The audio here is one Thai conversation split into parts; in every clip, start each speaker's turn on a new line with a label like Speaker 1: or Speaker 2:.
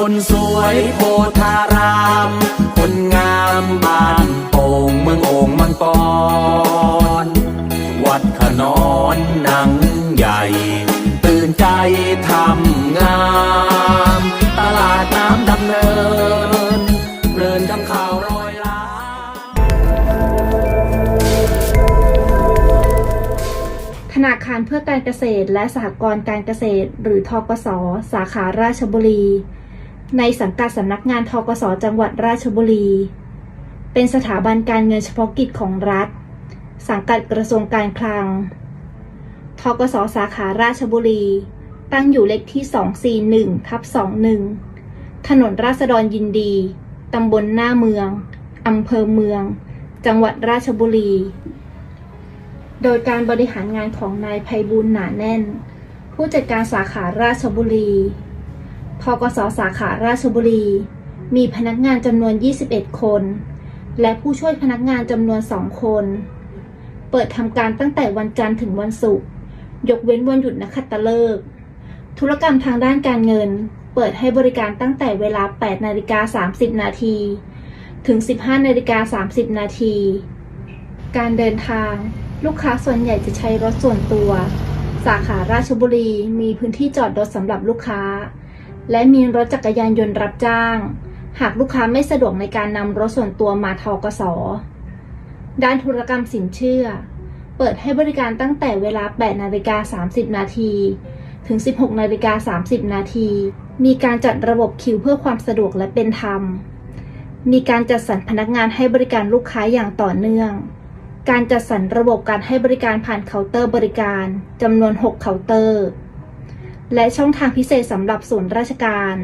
Speaker 1: คนสวยโพธาราม คนงามบ้านโป่งเมืองโอ่งมังกร วัดขนอนหนังใหญ่ ตื่นใจทำงาม ตลาดน้ำดำเนินเพลินทำข่าวร้อยล้าน
Speaker 2: ธนาคารเพื่อการเกษตรและสหกรณ์การเกษตร หรือทกส สาขาราชบุรี ในสังกัดสำนักงานทกสจังหวัดราชบุรี เป็นสถาบันการเงินเฉพาะกิจของรัฐ สังกัดกระทรวงการคลัง ทกสสาขาราชบุรี ตั้งอยู่เลขที่ 241ทับ21 ถนนราษฎรยินดี ตำบลหน้าเมือง อำเภอเมือง จังหวัดราชบุรี โดยการบริหารงานของนายไพบูลหนาแน่น ผู้จัดการสาขาราชบุรี ทกสสาขาราชบุรี มีพนักงานจำนวน 21 คน และผู้ช่วยพนักงานจำนวน 2 คน เปิดทำการตั้งแต่วันจันทร์ถึงวันศุกร์ ยกเว้นวันหยุดนักขัตฤกษ์ธุรกรรมทางด้านการเงิน เปิดให้บริการตั้งแต่เวลา 8 นาฬิกา 30 นาที ถึง 15 นาฬิกา 30 นาที การเดินทาง ลูกค้าส่วนใหญ่จะใช้รถส่วนตัว สาขาราชบุรีมีพื้นที่จอดรถสำหรับลูกค้า และมีรถจักรยานยนต์รับจ้าง หากลูกค้าไม่สะดวกในการนำรถส่วนตัวมาทกส ด้านธุรกรรมสินเชื่อ เปิดให้บริการตั้งแต่เวลา 8 นาฬิกา 30 นาที ถึง 16 นาฬิกา 30 นาที มีการจัดระบบคิวเพื่อความสะดวกและเป็นธรรม มีการจัดสรรพนักงานให้บริการลูกค้าอย่างต่อเนื่อง การจัดสรรระบบการให้บริการผ่านเคาน์เตอร์บริการจำนวน 6 เคาน์เตอร์ และช่องทางพิเศษสำหรับศูนราชการ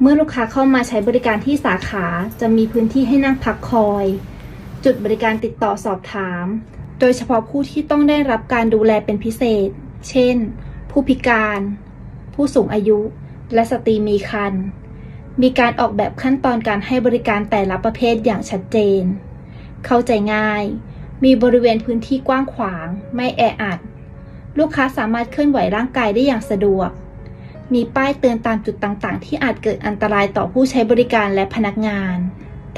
Speaker 2: เมื่อลูกค้าเข้ามาใช้บริการที่สาขาจะมีพื้นที่ให้นั่งพักคอย จุดบริการติดต่อสอบถาม โดยเฉพาะผู้ที่ต้องได้รับการดูแลเป็นพิเศษ เช่น ผู้พิการ ผู้สูงอายุ และสตรีมีครรภ์มีการออกแบบขั้นตอนการให้บริการแต่ละประเภทอย่างชัดเจน เข้าใจง่าย มีบริเวณพื้นที่กว้างขวาง ไม่แออัด ลูกค้าสามารถเคลื่อนไหวร่างกายได้อย่างสะดวก มีป้ายเตือนตามจุดต่างๆ ที่อาจเกิดอันตรายต่อผู้ใช้บริการและพนักงาน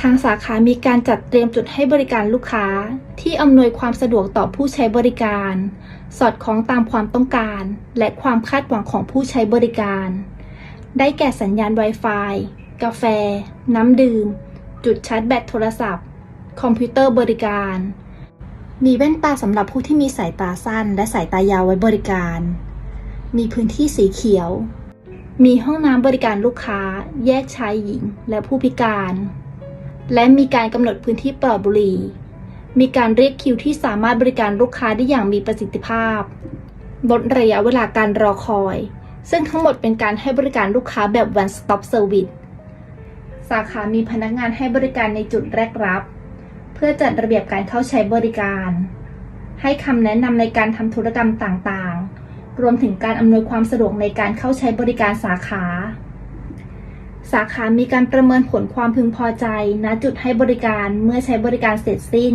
Speaker 2: ทางสาขามีการจัดเตรียมจุดให้บริการลูกค้า ที่อำนวยความสะดวกต่อผู้ใช้บริการ สอดคล้องตามความต้องการ และความคาดหวังของผู้ใช้บริการ ได้แก่สัญญาณ Wi-Fi กาแฟ น้ำดื่ม จุดชาร์จแบตโทรศัพท์ คอมพิวเตอร์บริการ มีแว่นตาสำหรับผู้ที่มีสายตาสั้นและสายตายาวไว้บริการ มีพื้นที่สีเขียว มีห้องน้ำบริการลูกค้า แยกชายหญิงและผู้พิการ และมีการกำหนดพื้นที่ปลอดบุหรี่ มีการเรียกคิวที่สามารถบริการลูกค้าได้อย่างมีประสิทธิภาพ ลดระยะเวลาการรอคอย ซึ่งทั้งหมดเป็นการให้บริการลูกค้าแบบ one stop service สาขามีพนักงานให้บริการในจุดแรกรับ เพื่อจัดระเบียบการเข้าใช้บริการ ให้คำแนะนำในการทำธุรกรรมต่างๆ รวมถึงการอำนวยความสะดวกในการเข้าใช้บริการสาขา สาขามีการประเมินผลความพึงพอใจ ณ จุดให้บริการเมื่อใช้บริการเสร็จสิ้น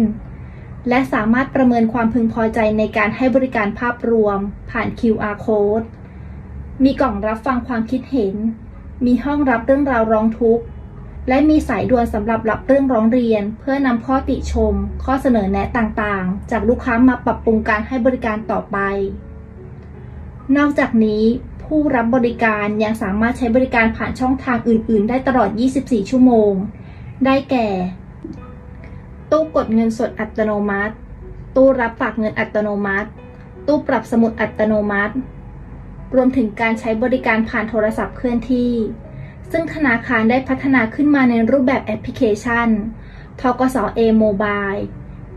Speaker 2: และสามารถประเมินความพึงพอใจในการให้บริการภาพรวม ผ่าน QR code มีกล่องรับฟังความคิดเห็น มีห้องรับเรื่องราวร้องทุกข์ และมีสายด่วนสำหรับรับเรื่องร้องเรียน เพื่อนำข้อติชม ข้อเสนอแนะต่างๆ จากลูกค้ามาปรับปรุงการให้บริการต่อไป นอกจากนี้ผู้รับบริการยังสามารถใช้บริการผ่านช่องทางอื่น ๆ ได้ตลอด 24 ชั่วโมง ได้แก่ ตู้กดเงินสดอัตโนมัติ ตู้รับฝากเงินอัตโนมัติ ตู้ปรับสมุดอัตโนมัติ รวมถึงการใช้บริการผ่านโทรศัพท์เคลื่อนที่ ซึ่งธนาคารได้พัฒนาขึ้นมาในรูปแบบแอปพลิเคชันทกส A Mobile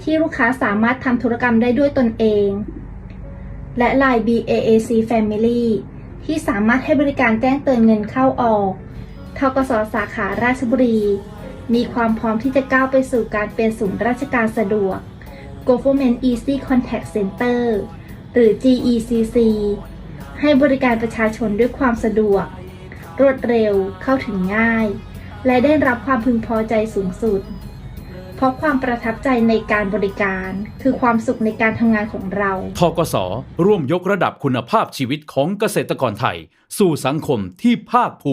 Speaker 2: ที่ลูกค้าสามารถทำธุรกรรมได้ด้วยตนเอง และ Line BAAC Family ที่สามารถให้บริการแจ้งเตือนเงินเข้าออกทกสสาขาราชบุรี มีความพร้อมที่จะก้าวไปสู่การเป็นศูนย์ราชการสะดวก Government Easy Contact Center หรือ GECC ให้บริการประชาชนด้วยความสะดวก รวดเร็วเข้าถึงง่าย และได้รับความพึงพอใจสูงสุด เพราะความประทับใจในการบริการคือความสุขในการทำงานของเรา
Speaker 3: ทกส ร่วมยกระดับคุณภาพชีวิตของเกษตรกรไทย สู่สังคมที่ภาคภูมิ